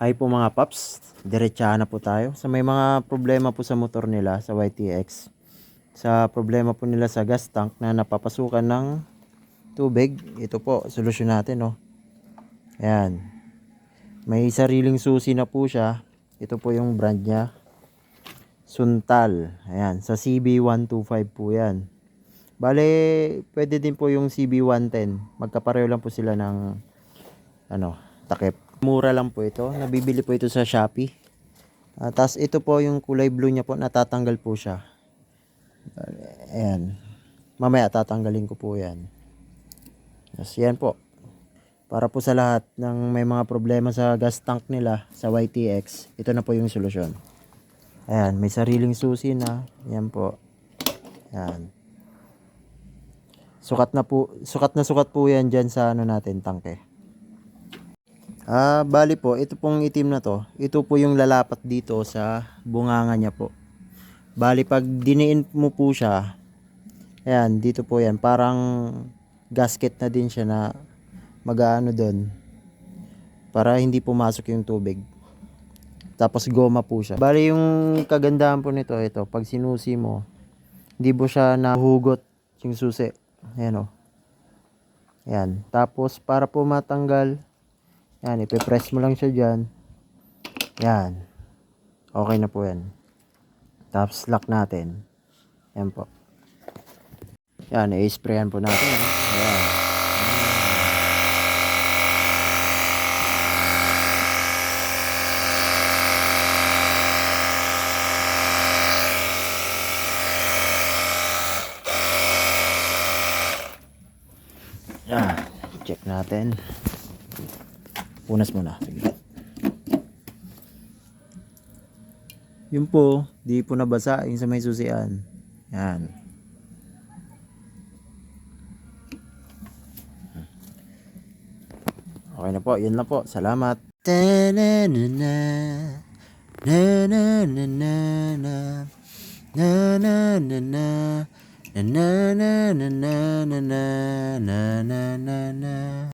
Hi po mga paps, diretsahan na po tayo. Sa may mga problema po sa motor nila sa YTX. Sa problema po nila sa gas tank na napapasukan ng tubig. Ito po, solusyon natin no. Ayan. May sariling susi na po siya. Ito po yung brand niya. Suntal. Ayan, sa CB125 po yan. Bale, pwede din po yung CB110. Magkapareho lang po sila ng ano, takip. Mura lang po ito. Nabibili po ito sa Shopee. Ah, Tapos ito po yung kulay blue niya po, natatanggal po siya. Ayan. Mamaya tatanggalin ko po yan. Yes, yan po. Para po sa lahat ng may mga problema sa gas tank nila sa YTX, ito na po yung solusyon. Ayan, may sariling susi na. Yan po. Ayan. Sukat na po, sukat na sukat po yan dyan sa ano natin, tangke. Ah, bali po, ito pong itim na to, ito po yung lalapat dito sa bunganga niya po. Bali, pag diniin mo po siya, ayan, dito po yan, parang gasket na din siya na mag-ano doon para hindi pumasok yung tubig. Tapos goma po siya. Bali, yung kagandahan po nito, ito, pag sinusi mo, hindi po siya nahugot yung susi. Ayan o. Ayan. Tapos, para po matanggal, yan, ipipress mo lang siya dyan. Yan. Okay na po yan. Tapos lock natin. Yan po. Yan, i-sprayan po natin. Ayan. Yan. Check natin. Punas muna. Sige. Yun po, di po nabasa yung sa may susian. Yan. Okay na po, yun lang po. Salamat. Ta-na-na-na. Na-na-na-na-na. Na-na-na-na. Na-na-na-na-na-na-na-na-na-na.